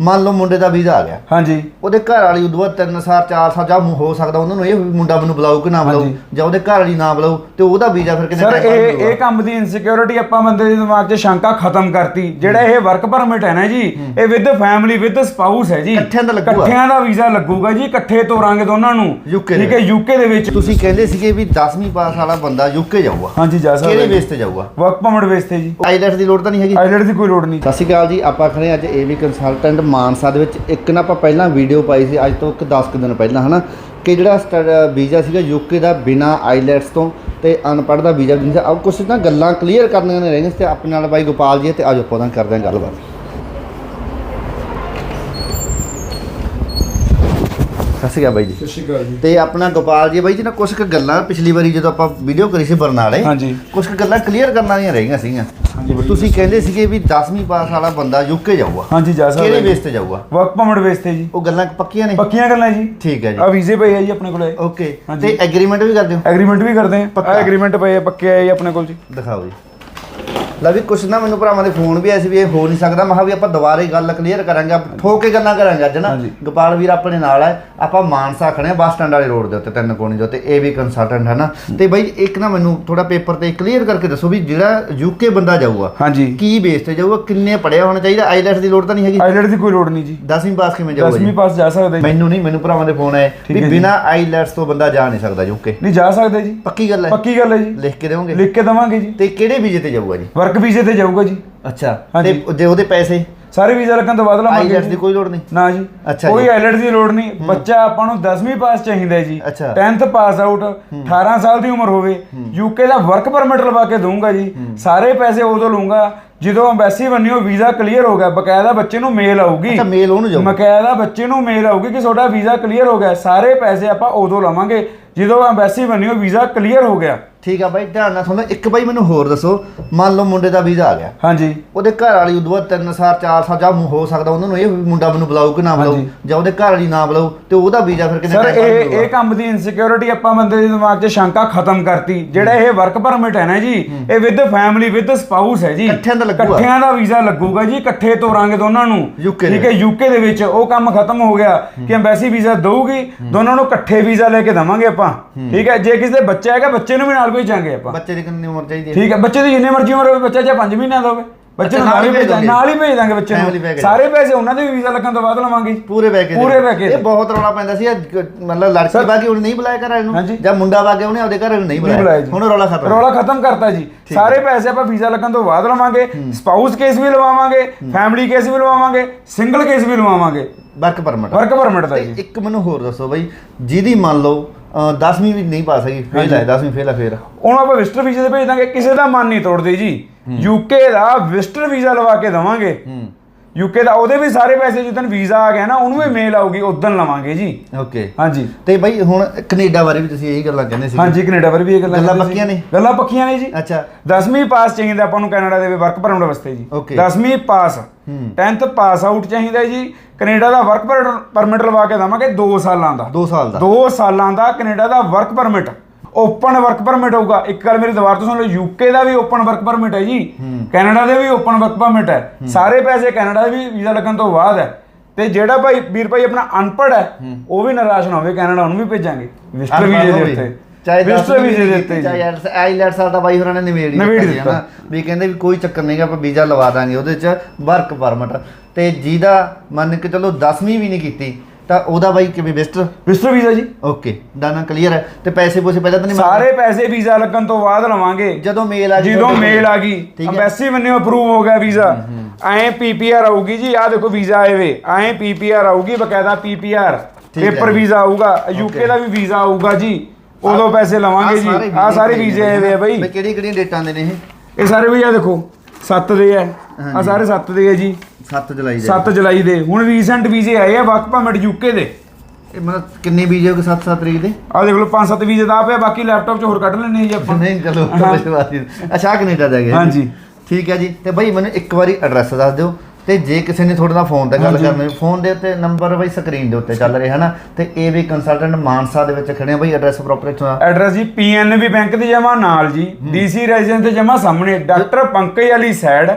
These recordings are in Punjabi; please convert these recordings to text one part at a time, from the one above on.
ਮੰਨ ਲਓ ਮੁੰਡੇ ਦਾ ਵੀਜ਼ਾ ਆ ਗਿਆ। ਹਾਂਜੀ। ਉਹਦੇ ਘਰ ਵਾਲੀ ਉਦੋਂ ਬਾਅਦ 3 ਸਾਲ 4 ਸਾਲ ਜਾਂ ਹੋ ਸਕਦਾ ਉਹਨਾਂ ਨੂੰ ਇਹ ਵੀ ਮੁੰਡਾ ਮੈਨੂੰ ਬੁਲਾਊ ਕਿ ਨਾ ਬੁਲਾਊ। ਜਾਂ ਉਹਦੇ ਘਰ ਵਾਲੀ ਨਾ ਬੁਲਾਊ ਤੇ ਉਹਦਾ ਵੀਜ਼ਾ ਫਿਰ ਕਿੰਨੇ ਸਰ ਇਹ? ਇਹ ਕੰਮ ਦੀ ਇਨਸਿਕਿਉਰਿਟੀ ਆਪਾਂ ਬੰਦੇ ਦੇ ਦਿਮਾਗ 'ਚ ਸ਼ੰਕਾ ਖਤਮ ਕਰਤੀ। ਜਿਹੜਾ ਇਹ ਵਰਕ ਪਰਮਿਟ ਹੈ ਨਾ ਜੀ ਇਹ ਵਿਦ ਫੈਮਿਲੀ ਵਿਦ ਸਪਾਊਸ ਹੈ ਜੀ। ਇਕੱਠਿਆਂ ਦਾ ਲੱਗੂਗਾ। ਇਕੱਠਿਆਂ ਦਾ ਵੀਜ਼ਾ ਲੱਗੂਗਾ ਜੀ ਇਕੱਠੇ ਤੋਰਾਂਗੇ ਦੋਨਾਂ ਨੂੰ। ਠੀਕ ਹੈ ਯੂਕੇ ਦੇ ਵਿੱਚ। ਤੁਸੀਂ ਕਹਿੰਦੇ ਸੀਗੇ ਵੀ 10ਵੀਂ ਪਾਸ ਵਾਲਾ ਬੰਦਾ ਯੂਕੇ ਜਾਊਗਾ। ਹਾਂਜੀ ਜਾ ਕਿਹੜੇ ਸਕਦਾ ਬੇਸ ਤੇ ਜਾਊਗਾ? ਵਰਕ ਪਰਮਿਟ ਬੇਸ ਤੇ ਜੀ। ਆਈਲੈਟਸ ਦੀ ਲੋੜ ਤਾਂ ਨਹੀਂ ਹੈਗੀ। ਆਈਲੈਟ ਦੀ ਕੋਈ ਲੋੜ ਨਹੀਂ। ਸਤਿ ਸ਼੍ਰੀ ਅਕਾਲ ਜੀ ਆਪਾਂ ਖੜੇ ਅੱਜ ਏਵੀ ਪਿੰਡ ਮਾਨਸਾ ਦੇ ਵਿੱਚ ਇੱਕ ਨਾ ਆਪਾਂ ਪਹਿਲਾਂ ਵੀਡੀਓ ਪਾਈ ਸੀ, ਅੱਜ ਤੋਂ ਇੱਕ 10 ਕੁ ਦਿਨ ਪਹਿਲਾਂ, ਹਨਾ? ਕਿ ਜਿਹੜਾ ਵੀਜ਼ਾ ਸੀਗਾ ਯੂਕੇ ਦਾ ਬਿਨਾ ਆਈਲੈਟਸ ਤੋਂ ਤੇ ਅਨਪੜ੍ਹ ਦਾ ਵੀਜ਼ਾ ਵੀਜ਼ਾ ਆ ਕੁਝ ਨਾ ਗੱਲਾਂ ਕਲੀਅਰ ਕਰਨੀਆਂ ਨੇ ਰਹਿੰਦੀਆਂ ਸੀ ਤੇ ਆਪਣੇ ਨਾਲ ਬਾਈ ਗੋਪਾਲ ਜੀ ਤੇ ਆਜੋ ਆਪਾਂ ਨਾਲ ਕਰਦੇ ਹਾਂ ਗੱਲਬਾਤ। ਸਤਿ ਸ਼੍ਰੀ ਅਕਾਲ ਬਾਈ ਜੀ। ਸਤਿ ਸ਼੍ਰੀ ਅਕਾਲ ਜੀ। ਤੇ ਆਪਣਾ ਗੋਪਾਲ ਜੀ ਬਾਈ ਜੀ ਨਾ ਕੁਝ ਕੁ ਗੱਲਾਂ ਪਿਛਲੀ ਵਾਰੀ ਜਦੋਂ ਆਪਾਂ ਵੀਡੀਓ ਕਰੀ ਸੀ ਬਰਨਾਲੇ ਹਾਂਜੀ। ਕੁਝ ਕੁ ਗੱਲਾਂ ਕਲੀਅਰ ਕਰਨ ਵਾਲੀਆਂ ਰਹਿ ਗਈਆਂ ਸੀਗੀਆਂ। ਤੁਸੀਂ ਕਹਿੰਦੇ ਸੀਗੇ ਵੀ 10ਵੀਂ ਪਾਸ ਵਾਲਾ ਬੰਦਾ ਯੂਕੇ ਜਾਊਗਾ। ਹਾਂਜੀ ਜਾ ਸਕਦਾ ਕਿਹੜੇ। ਬੇਸ ਤੇ ਜਾਊਗਾ? ਵਰਕ ਪਰਮਿਟ ਬੇਸ ਤੇ ਜੀ। ਉਹ ਗੱਲਾਂ ਪੱਕੀਆਂ ਨੇ? ਪੱਕੀਆਂ ਗੱਲਾਂ ਜੀ। ਠੀਕ ਹੈ ਆ ਜੀ ਵੀਜ਼ੇ ਪਏ ਆ ਜੀ ਆਪਣੇ ਕੋਲੇ। ਓਕੇ। ਤੇ ਐਗਰੀਮੈਂਟ ਵੀ ਕਰਦੇ ਹੋ? ਐਗਰੀਮੈਂਟ ਵੀ ਕਰਦੇ ਆ। ਆ ਐਗਰੀਮੈਂਟ ਪਏ ਆ ਪੱਕੇ ਆ ਜੀ ਆਪਣੇ ਕੋਲ ਜੀ। ਦਿਖਾਓ ਜੀ। ਲੈ ਵੀ ਕੁਛ ਨਾ ਮੈਨੂੰ ਭਰਾਵਾਂ ਦੇ ਫੋਨ ਵੀ ਆਏ ਸੀ ਵੀ ਇਹ ਹੋ ਨਹੀਂ ਸਕਦਾ। ਮੈਂ ਕਿਹਾ ਵੀ ਆਪਾਂ ਦੁਬਾਰੇ ਗੱਲ ਕਲੀਅਰ ਕਰਾਂਗੇ ਆਪ ਠੋਕ ਕੇ ਗੱਲਾਂ ਕਰਾਂਗੇ ਅੱਜ ਨਾ। ਹਾਂਜੀ। ਗੋਪਾਲ ਵੀਰ ਆਪਣੇ ਨਾਲ ਹੈ ਆਪਾਂ ਮਾਨਸਾ ਖੜੇ ਬੱਸ ਸਟੈਂਡ ਵਾਲੇ ਰੋਡ ਦੇ ਉੱਤੇ ਤਿੰਨ ਕੋਣੀ ਦੇ ਉੱਤੇ ਇਹ ਵੀ ਕੰਸਲਟੈਂਟ ਹੈ ਨਾ। ਤੇ ਬਾਈ ਇੱਕ ਨਾ ਮੈਨੂੰ ਥੋੜਾ ਪੇਪਰ ਤੇ ਕਲੀਅਰ ਕਰਕੇ ਦੱਸੋ ਵੀ ਜਿਹੜਾ ਯੂਕੇ ਬੰਦਾ ਜਾਊਗਾ ਹਾਂਜੀ। ਕੀ ਬੇਸ ਤੇ ਜਾਊਗਾ ਕਿੰਨੇ ਪੜਿਆ ਹੋਣਾ ਚਾਹੀਦਾ? ਆਈਲੈਟਸ ਦੀ ਲੋੜ ਤਾਂ ਨਹੀਂ ਹੈਗੀ। ਆਈਲੈਟ ਦੀ ਕੋਈ ਲੋੜ ਨਹੀਂ ਜੀ। 10ਵੀਂ ਪਾਸ ਕਿਵੇਂ ਜਾਊਗਾ 10ਵੀਂ ਜੀ? ਪਾਸ ਜਾ ਸਕਦੇ ਜੀ। ਮੈਨੂੰ ਨਹੀਂ ਮੈਨੂੰ ਭਰਾਵਾਂ ਦੇ ਫੋਨ ਆਏ ਠੀਕ ਵੀ ਹੈ ਜੀ। ਬਿਨਾ ਆਈਲੈਟਸ ਤੋਂ ਬੰਦਾ ਜਾ ਨਹੀਂ ਸਕਦਾ ਯੂਕੇ ਨਹੀਂ ਜਾ ਸਕਦੇ ਜੀ। ਪੱਕੀ ਗੱਲ ਹੈ। ਪੱਕੀ ਗੱਲ ਹੈ ਜੀ। ਲਿਖ ਕੇ ਦੇਵੋਗੇ? ਲਿਖ ਕੇ ਦਵਾਂਗੇ ਜੀ। ਤੇ ਕਿਹੜੇ ਵੀਜ਼ੇ ਤੇ ਜਾਊਗਾ ਜੀ? ਵਰਕ ਵੀਜ਼ੇ ਤੇ ਜਾਊਗਾ ਜੀ। ਅੱਛਾ। ਤੇ ਜੇ ਉਹਦੇ ਪੈਸੇ? ਸਾਰੇ ਵੀਜ਼ਾ ਲੱਗਣ ਤੋਂ ਬਾਅਦ ਲਵਾਂਗੇ ਆਈਲੈਟਸ। ਦੀ ਕੋਈ ਲੋੜ ਨਹੀਂ? ਨਾ ਜੀ। ਅੱਛਾ ਕੋਈ ਜੀ। ਆਈਲੈਟ ਦੀ ਲੋੜ ਨਹੀਂ। ਬੱਚਾ ਆਪਾਂ ਨੂੰ 10ਵੀਂ ਪਾਸ ਚਾਹੀਦਾ ਜੀ। ਅੱਛਾ। 10th ਪਾਸ ਆਊਟ 18 ਸਾਲ ਦੀ ਉਮਰ ਹੋਵੇ ਯੂਕੇ ਦਾ ਵਰਕ ਪਰਮਿਟ ਲਵਾ ਕੇ ਦਊਂਗਾ ਜੀ। ਸਾਰੇ ਪੈਸੇ ਉਦੋਂ ਲਊਂਗਾ ਜਦੋਂ ਐਮਬੈਸੀ ਬੰਨਿਓ ਵੀਜ਼ਾ ਕਲੀਅਰ ਹੋ ਗਿਆ ਬਕਾਇਦਾ ਬੱਚੇ ਨੂੰ ਮੇਲ ਆਊਗੀ। ਅੱਛਾ ਮੇਲ ਉਹਨੂੰ ਜਾਊ ਬਕਾਇਦਾ ਬੱਚੇ ਨੂੰ ਮੇਲ ਆਊਗੀ ਕਿ ਤੁਹਾਡਾ ਵੀਜ਼ਾ ਕਲੀਅਰ ਹੋ ਗਿਆ ਸਾਰੇ ਪੈਸੇ ਆਪਾਂ ਉਦੋਂ ਲਵਾਂਗੇ ਜਦੋਂ ਐਮਬੈਸੀ ਬੰਨਿਓ ਵੀਜ਼ਾ ਕਲੀਅਰ ਹੋ ਗਿਆ। ਠੀਕ ਆ ਬਾਈ ਧਿਆਨ ਨਾਲ ਸੁਣੋ ਇੱਕ ਬਾਈ ਮੈਨੂੰ ਹੋਰ ਦੱਸੋ ਮੰਨ ਲਓ ਮੁੰਡੇ ਦਾ ਵੀਜ਼ਾ ਆ ਗਿਆ। ਹਾਂਜੀ। ਉਹਦੇ ਘਰ ਵਾਲੀ ਉਦੋਂ ਬਾਅਦ 3 ਸਾਲ 4 ਸਾਲ ਜਾਂ ਹੋ ਸਕਦਾ ਉਹਨਾਂ ਨੂੰ ਇਹ ਮੁੰਡਾ ਮੈਨੂੰ ਬੁਲਾਊ ਕਿ ਨਾ ਬੁਲਾਊ। ਜਾਂ ਉਹਦੇ ਘਰ ਵਾਲੀ ਨਾ ਬੁਲਾਊ ਤੇ ਉਹਦਾ ਵੀਜ਼ਾ ਫਿਰ ਕਿੰਨੇ ਸਰ ਇਹ? ਇਹ ਕੰਮ ਦੀ ਇਨਸਿਕਿਉਰਿਟੀ ਆਪਾਂ ਬੰਦੇ ਦੇ ਦਿਮਾਗ 'ਚ ਸ਼ੰਕਾ ਖਤਮ ਕਰਤੀ ਜਿਹੜਾ ਇਹ ਵਰਕ ਪਰਮਿਟ ਹੈ ਨਾ ਜੀ ਇਹ ਵਿਦ ਫੈਮਿਲੀ ਵਿਦ ਸਪਾਊਸ ਹੈ ਜੀ। ਇਕੱਠਿਆਂ ਦਾ ਲੱਗੂਗਾ। ਇਕੱਠਿਆਂ ਦਾ ਵੀਜ਼ਾ ਲੱਗੂਗਾ ਜੀ ਇਕੱਠੇ ਤੋਰਾਂਗੇ ਦੋਨਾਂ ਨੂੰ। ਠੀਕ ਹੈ ਯੂਕੇ ਦੇ ਵਿੱਚ ਉਹ ਕੰਮ ਖਤਮ ਹੋ ਗਿਆ ਕਿ ਐਮਬੈਸੀ ਵੀਜ਼ਾ ਦਊਗੀ ਦੋਨਾਂ ਨੂੰ ਇਕੱਠੇ ਵੀਜ਼ਾ ਲੈ ਕੇ ਦਵਾਂਗੇ ਆਪਾਂ। ਠੀਕ ਹੈ ਜੇ ਕਿਸੇ ਦੇ ਬੱਚਾ ਹੈਗਾ ਬੱਚੇ ਨੂੰ ਵੀ ਨਾਲ ਭੇਜਾਂਗੇ ਆਪਾਂ। ਬੱਚੇ ਦੀ ਕਿੰਨੀ ਉਮਰ ਚਾਹੀਦੀ ਹੈ? ਠੀਕ ਹੈ ਬੱਚੇ ਦੀ ਜਿੰਨੇ ਮਰਜ਼ੀ ਉਮਰ ਹੋਵੇ ਬੱਚਾ ਚਾਹੇ 5 ਮਹੀਨਿਆਂ ਦਾ ਹੋਵੇ। ਬੱਚੇ ਨੂੰ ਨਾਲ ਹੀ ਭੇਜ ਦਾਂਗੇ ਨਾਲ ਹੀ ਭੇਜ ਦਾਂਗੇ ਬੱਚੇ ਨੂੰ। ਸਾਰੇ ਪੈਸੇ ਉਹਨਾਂ ਦੇ ਵੀ ਵੀਜ਼ਾ ਲੱਗਣ ਤੋਂ ਬਾਅਦ ਲਵਾਂਗੇ। ਪੂਰੇ ਪੈਕੇਜ ਪੂਰੇ package। ਇਹ ਬਹੁਤ ਰੌਲਾ ਪੈਂਦਾ ਸੀ ਮਤਲਬ ਲੜਕੀ ਬਾਗੀ ਉਹਨੇ ਨਹੀਂ ਬੁਲਾਇਆ ਘਰ ਨੂੰ। ਜਾਂ ਮੁੰਡਾ ਬਾਗੇ ਉਹਨੇ ਆਪਦੇ ਘਰ ਨੂੰ ਨਹੀਂ ਬੁਲਾਇਆ? ਹੁਣ ਰੌਲਾ ਖਤਮ। ਰੌਲਾ ਖਤਮ ਕਰਤਾ ਜੀ। ਸਾਰੇ ਪੈਸੇ ਆਪਾਂ ਵੀਜ਼ਾ ਲੱਗਣ ਤੋਂ ਬਾਅਦ ਲਵਾਂਗੇ। ਸਪਾਊਸ ਕੇਸ ਵੀ ਲਵਾਵਾਂਗੇ ਫੈਮਿਲੀ ਕੇਸ ਵੀ ਲਵਾਵਾਂਗੇ ਸਿੰਗਲ ਕੇਸ ਵੀ ਲਵਾਵਾਂਗੇ। ਵਰਕ ਪਰਮਿਟ ਵਰਕ ਪਰਮਿਟ ਦਾ ਜੀ। ਇੱਕ ਮੈਨੂੰ ਹੋਰ ਦੱਸੋ ਬਾਈ ਜਿਹਦੀ ਮੰਨ ਲਓ 10ਵੀਂ ਵੀ ਨਹੀਂ ਪਾਸ ਹੈਗੀ ਫੇਲ ਹੈ 10ਵੀਂ ਫੇਲ ਹੈ ਫੇਰ ਉਹਨੂੰ ਆਪਾਂ ਵਿਜ਼ਟਰ ਵੀਜ਼ੇ ਤੇ ਭੇਜ ਦਾਂਗੇ ਕਿਸੇ ਦਾ ਮਨ ਨਹੀਂ ਤੋੜਦੇ ਜੀ। ਯੂਕੇ ਦਾ ਵਿਜ਼ਟਰ ਵੀਜ਼ਾ ਲਵਾ ਕੇ ਦਵਾਂਗੇ। ਯੂਕੇ ਦਾ ਉਹਦੇ ਵੀ ਸਾਰੇ ਪੈਸੇ ਜਿੱਦਣ ਵੀਜ਼ਾ ਆ ਗਿਆ ਨਾ ਉਹਨੂੰ ਵੀ ਮੇਲ ਆਊਗੀ ਉਦੋਂ ਲਵਾਂਗੇ ਜੀ। ਓਕੇ। ਹਾਂਜੀ। ਤੇ ਬਾਈ ਹੁਣ ਕੈਨੇਡਾ ਬਾਰੇ ਵੀ ਤੁਸੀਂ ਇਹੀ ਗੱਲਾਂ ਕਹਿੰਦੇ ਸੀ ਹਾਂਜੀ ਕੈਨੇਡਾ ਪਰ ਵੀ ਇਹ ਗੱਲਾਂ ਗੱਲਾਂ ਕਰਦੇ ਸੀ। ਪੱਕੀਆਂ ਨੇ? ਗੱਲਾਂ ਪੱਕੀਆਂ ਨੇ ਜੀ। ਅੱਛਾ। 10ਵੀਂ ਪਾਸ ਚਾਹੀਦਾ ਆਪਾਂ ਨੂੰ ਕੈਨੇਡਾ ਦੇ ਵਰਕ ਪਰਮਿਟ ਵਾਸਤੇ ਜੀ। Okay. 10ਵੀਂ ਪਾਸ। 10th ਪਾਸ ਆਊਟ ਚਾਹੀਦਾ ਜੀ। ਕੈਨੇਡਾ ਦਾ ਵਰਕ ਪਰਮਿਟ ਲਵਾ ਕੇ ਦਵਾਂਗੇ 2 ਸਾਲਾਂ ਦਾ। 2 ਸਾਲ ਦਾ। 2 ਸਾਲਾਂ ਦਾ ਕੈਨੇਡਾ ਦਾ work permit open work permit ਹੋਊਗਾ। ਇੱਕ ਗੱਲ ਮੇਰੀ ਦੁਬਾਰਾ ਤੋਂ ਸੁਣ ਲਓ ਯੂਕੇ ਦਾ ਵੀ ਓਪਨ ਵਰਕ ਪਰਮਿਟ ਹੈ ਜੀ। ਕੈਨੇਡਾ ਦੇ ਵੀ ਓਪਨ ਵਰਕ ਪਰਮਿਟ ਹੈ। ਸਾਰੇ ਪੈਸੇ ਕੈਨੇਡਾ ਦੇ ਵੀ ਵੀਜ਼ਾ ਲੱਗਣ ਤੋਂ ਬਾਅਦ ਹੈ। ਤੇ ਜਿਹੜਾ ਭਾਈ ਵੀਰ ਭਾਈ ਆਪਣਾ ਅਨਪੜ੍ਹ ਹੈ ਉਹ ਵੀ ਨਿਰਾਸ਼ ਨਾ ਹੋਵੇ ਕੈਨੇਡਾ ਉਹਨੂੰ ਵੀ ਭੇਜਾਂਗੇ। ਵਿਜ਼ਟਰ ਵੀਜ਼ੇ ਦੇ ਉੱਤੇ। ਚਾਹੇ ਵਿਜ਼ਟਰ ਵੀਜ਼ੇ ਦੇ ਉੱਤੇ ਚਾਹੇ ਆਈਲੈਟਸ ਤਾਂ ਬਾਈ ਹੋਰਾਂ ਨੇ ਨਿਬੇੜ ਦਿੱਤਾ। ਹਨਾ। ਵੀ ਕਹਿੰਦੇ ਵੀ ਕੋਈ ਚੱਕਰ ਨਹੀਂਗਾ ਆਪਾਂ ਵੀਜ਼ਾ ਲਵਾ ਦਾਂਗੇ। ਉਹਦੇ ਚ ਵਰਕ ਪਰਮਿਟ ਤੇ ਜਿਹਦਾ ਮੰਨ ਕੇ ਚਲੋ 10ਵੀਂ ਵੀ ਨਹੀਂ ਕੀਤੀ ਤਾਂ ਉਹਦਾ ਬਾਈ ਕਿਵੇਂ ਵਿਜ਼ਟਰ ਵਿਜ਼ਟਰ ਵੀਜ਼ਾ ਜੀ। ਓਕੇ ਦਾਨਾ ਕਲੀਅਰ ਹੈ। ਤੇ ਪੈਸੇ ਪੂਸੇ ਪਹਿਲਾਂ ਤਾਂ ਨਹੀਂ ਸਾਰੇ ਪੈਸੇ ਵੀਜ਼ਾ ਲੱਗਣ ਤੋਂ ਬਾਅਦ ਲਵਾਂਗੇ। ਜਦੋਂ ਮੇਲ ਆ ਗਈ ਜਦੋਂ ਤੁਹਾਡੇ ਮੇਲ। ਆ ਗਈ ਠੀਕ ਹੈ। ਅੰਬੈਸੀ ਵੱਲੋਂ ਅਪਰੂਵ ਹੋ ਗਿਆ ਵੀਜ਼ਾ। ਐ ਪੀਪੀਆਰ ਆਊਗੀ ਜੀ ਆ ਦੇਖੋ ਵੀਜ਼ਾ ਆਏ ਵੇ। ਐ ਪੀਪੀਆਰ ਆਊਗੀ ਬਕਾਇਦਾ ਪੀਪੀਆਰ ਠੀਕ ਹੈ ਪੇਪਰ ਜੀ। ਵੀਜ਼ਾ ਆਊਗਾ ਯੂਕੇ ਦਾ ਵੀ ਵੀਜ਼ਾ ਆਊਗਾ ਜੀ। ਉਦੋਂ ਪੈਸੇ ਲਵਾਂਗੇ ਜੀ। ਆ ਸਾਰੇ ਵੀਜ਼ੇ ਆਏ ਵੇ ਆ ਬਈ। ਕਿਹੜੀ ਕਿਹੜੀਆਂ ਡੇਟਾਂ ਦੇ ਨੇ ਇਹ? ਇਹ ਸਾਰੇ ਵੀ ਆ ਦੇਖੋ 7 ਦੇ ਆ ਆ ਸਾਰੇ 7 ਦੇ ਆ ਜੀ। 7 ਜੁਲਾਈ ਦੇ। 7 ਜੁਲਾਈ ਦੇ। ਹੁਣ ਰੀਸੈਂਟ ਵੀਜ਼ੇ ਆਏ ਆ ਵਰਕ ਪਰਮਿਟ ਯੂਕੇ ਦੇ। ਇਹ ਮਤਲਬ ਕਿੰਨੇ ਵੀਜ਼ੇ ਹੋ ਗਏ 7 7 ਤਰੀਕ ਦੇ? ਆ ਦੇਖ ਲਓ 5-7 ਵੀਜ਼ੇ ਦਾ ਪਿਆ ਬਾਕੀ ਲੈਪਟਾਪ 'ਚ ਹੋਰ ਕੱਢ ਲੈਣੇ ਜੀ ਆਪਾਂ। ਨਹੀਂ ਚਲੋ ਅੱਛਾ ਕੈਨੇਡਾ ਦਾ ਗਿਆ ਹਾਂਜੀ। ਠੀਕ ਹੈ ਜੀ। ਤੇ ਬਾਈ ਮੈਨੂੰ ਇੱਕ ਵਾਰੀ ਐਡਰੈਸ ਦੱਸ ਦਿਓ। ਤੇ ਜੇ ਕਿਸੇ ਨੇ ਤੁਹਾਡੇ ਨਾਲ ਫੋਨ ਤੇ ਗੱਲ। ਕਰਨੀ ਫੋਨ ਦੇ ਉੱਤੇ ਨੰਬਰ ਬਾਈ ਸਕਰੀਨ ਦੇ ਉੱਤੇ ਚੱਲ ਰਿਹਾ ਹੈ ਨਾ ਤੇ ਇਹ ਵੀ ਕੰਸਲਟੈਂਟ ਮਾਨਸਾ ਦੇ ਵਿੱਚ ਖੜੇ ਆ ਬਾਈ ਐਡਰੈਸ ਪ੍ਰੋਪਰ ਇੱਥੋਂ ਐਡਰੈਸ ਜੀ ਪੀਐਨਬੀ ਬੈਂਕ ਦੇ ਜਮਾ ਨਾਲ ਜੀ ਡੀਸੀ ਰੈਜ਼ੀਡੈਂਸ ਦੇ ਜਮਾ ਸਾਹਮਣੇ ਡਾਕਟਰ ਪੰਕਜ ਵਾਲੀ ਸਾਈਡ।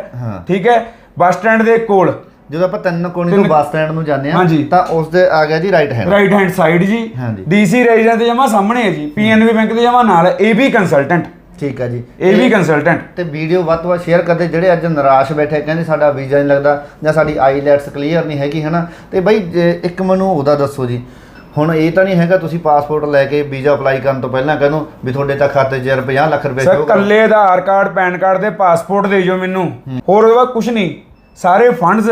ਠੀਕ ਹੈ? ਬੱਸ ਸਟੈਂਡ ਦੇ ਕੋਲ। ਜਦੋਂ ਆਪਾਂ ਤਿੰਨ ਕੋਣੀ ਤੋਂ ਬੱਸ ਸਟੈਂਡ ਨੂੰ ਜਾਂਦੇ ਆ। ਤਾਂ ਉਸ ਦੇ ਆ ਗਿਆ ਜੀ right hand right hand side ਜੀ। ਡੀਸੀ ਰੈਜ਼ੀਡੈਂਟ ਦੇ ਜਮਾ ਸਾਹਮਣੇ ਹੈ ਜੀ ਪੀਐਨਬੀ ਬੈਂਕ ਦੇ ਜਮਾ ਨਾਲ ਏਬੀ ਕੰਸਲਟੈਂਟ ਠੀਕ ਆ ਜੀ। ਏਬੀ ਕੰਸਲਟੈਂਟ ਤੇ ਵੀਡੀਓ ਵੱਧ ਤੋਂ ਵੱਧ ਸ਼ੇਅਰ ਕਰਦੇ ਜਿਹੜੇ ਅੱਜ ਨਿਰਾਸ਼ ਬੈਠੇ ਕਹਿੰਦੇ ਸਾਡਾ ਵੀਜ਼ਾ ਨਹੀਂ ਲੱਗਦਾ ਜਾਂ ਸਾਡੀ ਆਈਲੈਟਸ ਕਲੀਅਰ ਨਹੀਂ ਹੈਗੀ ਹਨਾ? ਤੇ ਬਈ ਜੇ ਇੱਕ ਮੈਨੂੰ ਉਹਦਾ ਦੱਸੋ ਜੀ। ਹੁਣ ਇਹ ਤਾਂ ਨਹੀਂ ਹੈਗਾ ਤੁਸੀਂ ਪਾਸਪੋਰਟ ਲੈ ਕੇ ਵੀਜ਼ਾ ਅਪਲਾਈ ਕਰਨ ਤੋਂ ਪਹਿਲਾਂ ਕਹਿੰਦੇ ਵੀ ਤੁਹਾਡੇ ਤਾਂ ਖਾਤੇ 'ਚ ਯਾਰ 50 ਲੱਖ ਰੁਪਏ ਸਰ। ਕੱਲੇ ਆਧਾਰ ਕਾਰਡ ਪੈਨ ਕਾਰਡ ਦੇ ਪਾਸਪੋਰਟ ਦੇ ਜੋ ਮੈਨੂੰ। ਹੋਰ ਉਹਦੇ ਬਾਅਦ ਕੁਝ ਨਹੀਂ ਸਾਰੇ ਫੰਡਸ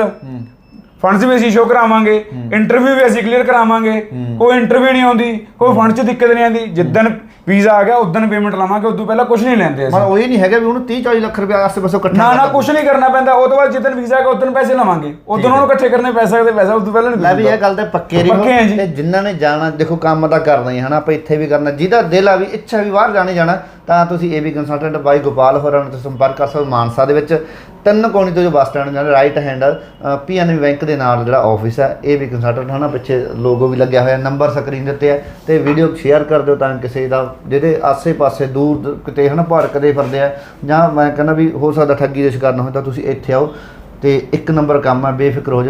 ਫੰਡਸ ਵੀ ਅਸੀਂ ਸ਼ੋ ਕਰਾਵਾਂਗੇ ਇੰਟਰਵਿਊ ਵੀ ਅਸੀਂ ਕਲੀਅਰ ਕਰਾਵਾਂਗੇ। ਕੋਈ ਇੰਟਰਵਿਊ ਨਹੀਂ ਆਉਂਦੀ ਕੋਈ ਫੰਡ 'ਚ ਦਿੱਕਤ ਨਹੀਂ ਆਉਂਦੀ। ਜਿੱਦਣ ਵੀਜ਼ਾ ਆ ਗਿਆ ਉਦੋਂ ਪੇਮੈਂਟ ਲਾਵਾਂਗੇ ਉਦੋਂ ਪਹਿਲਾਂ ਕੁਝ ਨਹੀਂ ਲੈਂਦੇ ਅਸੀਂ। ਮਨ ਉਹੀ ਨਹੀਂ ਹੈਗਾ ਵੀ ਉਹਨੂੰ 30 40 ਲੱਖ ਰੁਪਏ ਆਸੇ ਪਾਸੋਂ ਇਕੱਠਾ ਨਾ ਨਾ। ਕੁਝ ਨਹੀਂ ਕਰਨਾ ਪੈਂਦਾ। ਉਹ ਤੋਂ ਬਾਅਦ ਜਿੱਦਣ ਵੀਜ਼ਾ ਆ ਗਿਆ ਉਦੋਂ ਪੈਸੇ ਲਵਾਂਗੇ। ਉਦੋਂ ਉਹਨੂੰ ਇਕੱਠੇ ਕਰਨੇ ਪੈਸੇ ਦੇ ਪੈਸਾ ਉਦੋਂ ਪਹਿਲਾਂ ਨਹੀਂ ਲੈ ਵੀ ਇਹ ਗੱਲ ਤੇ ਪੱਕੇ ਰਹੋ ਪੱਕੇ ਆ ਜੀ। ਤੇ ਜਿਨ੍ਹਾਂ ਨੇ ਜਾਣਾ ਦੇਖੋ ਕੰਮ ਤਾਂ ਕਰਨਾ ਹੀ ਹੈ ਹਨਾ ਆਪਾਂ ਇੱਥੇ ਵੀ ਕਰਨਾ। ਜਿਹਦਾ ਦਿਲ ਆ ਵੀ ਇੱਛਾ ਵੀ ਬਾਹਰ ਜਾਣੇ ਜਾਣਾ ਤਾਂ ਤੁਸੀਂ ਏਬੀ ਕੰਸਲਟੈਂਟ ਬਾਈ ਗੋਪਾਲ ਹੋਰਾਂ ਨਾਲ ਸੰਪਰਕ ਕਰ ਸਕਦੇ ਹੋ ਮਾਨਸਾ ਦੇ ਵਿੱਚ। ਤਿੰਨ ਕੋਣੀ ਤੋਂ ਜੋ ਬੱਸ ਸਟੈਂਡ ਜਾਣਾ ਰਾਈਟ ਹੈਂਡ ਪੀਐਨਬੀ ਬੈਂਕ ਦੇ ਨਾਲ ਜਿਹੜਾ ਆਫਿਸ ਹੈ ਏਬੀ ਕੰਸਲਟੈਂਟ ਹਨਾ, ਪਿੱਛੇ ਲੋਗੋ ਵੀ ਲੱਗਿਆ ਹੋਇਆ ਨੰਬਰ ਸਕਰੀਨ ਦੇ ਉੱਤੇ ਹੈ, ਤੇ ਵੀਡੀਓ ਸ਼ੇਅਰ ਕਰ ਦਿਓ ਤਾਂ ਕਿਸੇ ਦਾ, ਜਿਹਦੇ ਆਸੇ-ਪਾਸੇ ਦੂਰ ਦ- ਕਿਤੇ ਹਨਾ, ਭੜਕਦੇ ਫਿਰਦੇ ਆ, ਜਾਂ ਮੈਂ ਕਹਿੰਦਾ ਵੀ ਹੋ ਸਕਦਾ ਠੱਗੀ ਦੇ ਸ਼ਿਕਾਰ ਨਾ ਹੋਏ, ਤਾਂ ਤੁਸੀਂ ਇੱਥੇ ਆਓ, ਤੇ ਇੱਕ ਨੰਬਰ ਕੰਮ ਹੈ, ਬੇਫਿਕਰ ਹੋ ਜਾਓ